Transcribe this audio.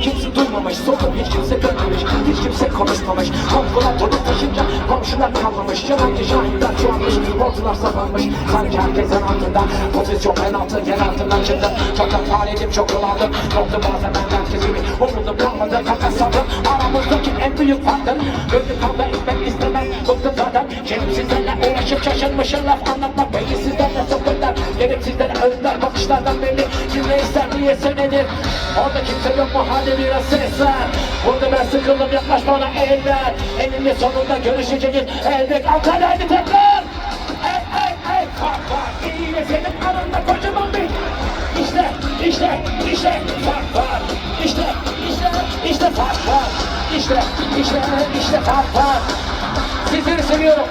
Kimse duymamış Sokup hiç kimse görmemiş Hiç kimse konuşmamış. Durup taşınca Komşular kalmamış Yalancı şahitler çoğalmış Ortalar sapanmış. Sanki herkesin altında Pozisyon penaltı yer altından çıktı hata ettim çok kullandım. Yoktu bazen ben herkes gibi. Umudum kalmadı fakat sabrım Aramızdaki en büyük farktır. Gönlü kavga etmek istemem. Bıktım zaten Gelimsizlerle uğraşıp şaşırmışım. Laf anlatmak beyinsizlerle sıfırlar Gelimsizlere önler bakışlardan belli. Kim ne ister niyesi nedir? Orada kimse yok mu? Hadi biraz ses ver Burada ben sıkıldım yaklaş bana eller Elimle sonunda görüşeceğiz. Elbet Antalya'ydı tekrar. Ey ey ey var İyiyle senin aranda kocaman bir İşte işte işte. Fark var İşte işte işte. Fark var İşte işte işte. Fark var Sizleri seviyorum